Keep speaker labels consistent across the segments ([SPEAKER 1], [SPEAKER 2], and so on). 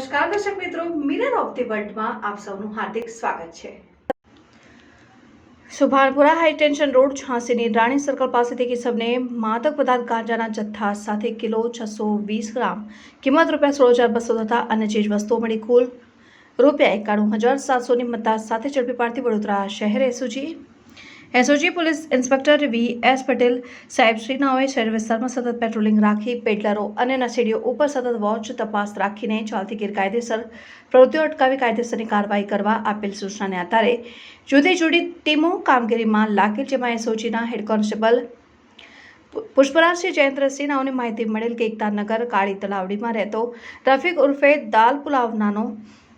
[SPEAKER 1] નમસ્કાર, દર્શક મિત્રો. મિરર ઓફ ધી વર્લ્ડમાં આપ સૌનું હાર્દિક સ્વાગત છે. સુભાનપુરા હાઈટેન્શન રોડ ઝાંસીની રાણી સર્કલ પાસેથી કિસમને માદક પદાર્થ ગાંજાના જથ્થા સાથે કિલો છસો વીસ ગ્રામ, કિંમત રૂપિયા સોળ હજાર બસો તથા અન્ય ચીજ વસ્તુઓ મળી કુલ રૂપિયા એકાણું હજાર સાતસોની મતદાર સાથે ઝડપી પાડતી Vadodara શહેરે SOG SOG police inspector V S Patel સાહેબ શ્રીનાઓએ શહેર વિસ્તારમાં સતત પેટ્રોલિંગ રાખી પેડલરો અને નશેડીઓ ઉપર સતત વોચ તપાસ રાખીને ચાલતી ગેરકાયદેસર પ્રવૃત્તિઓ અટકાવી કાયદેસરની કાર્યવાહી કરવા આપેલ સૂચનાને આધારે જુદી જુદી ટીમો કામગીરીમાં લાગેલ જેમાં એસઓજીના હેડ કોન્સ્ટેબલ પુષ્પરાજસિંહ જયંત્રસિંહનાઓને માહિતી મળેલ કે એકતાનગર કાળી તલાવડીમાં રહેતો રફીક ઉર્ફે દાલ પુલાવનાનો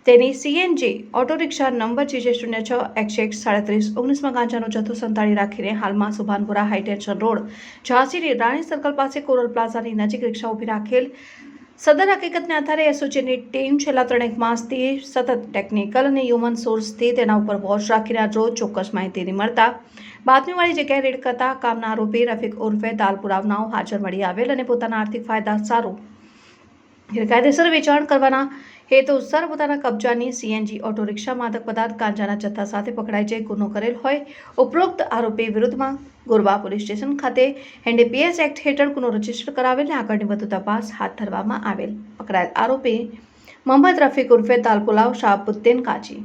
[SPEAKER 1] તેની CNG auto rickshaw number GJ શૂન્ય છ એકસો એક સાડત્રીસ ઓગણીસમાં ગાંજાનો જથ્થો સંતાડી રાખીને હાલમાં સુભાનપુરા હાઈટેન્શન રોડ. ઝાંસીની રાણી સર્કલ પાસે કોરલ પ્લાઝાની નજીક રિક્ષા ઊભી રાખેલ. સદર હકીકતને આધારે એસઓજીની ટીમ છેલ્લા ત્રણેક માસથી સતત ટેકનિકલ અને હ્યુમન સોર્સથી તેના ઉપર વોચ રાખીને આ રોજ ચોક્કસ માહિતીની મળતા. બાતમીવાળી જગ્યાએ રેડ કરતા કામના આરોપી રફીક ઉર્ફે દાલ પુરાવનાઓ હાજર મળી આવેલ અને પોતાના આર્થિક ફાયદા સારું ગેરકાયદેસર વેચાણ કરવાના હેતુસર પોતાના કબજાની સીએનજી ઓટો રિક્ષા માદક પદાર્થ ગાંજાના જથ્થા સાથે પકડાઈ જઈ ગુનો કરેલ હોય, ઉપરોક્ત આરોપી વિરુદ્ધમાં ગોરવા પોલીસ સ્ટેશન ખાતે એનડીપીએસ એક્ટ હેઠળ ગુનો રજિસ્ટર કરાવેલ આગળની વધુ તપાસ હાથ ધરવામાં આવેલ. પકડાયેલ આરોપી મોહમ્મદ રફીક ઉર્ફે તાલપુલાવ શાહબુદ્દીન કાજી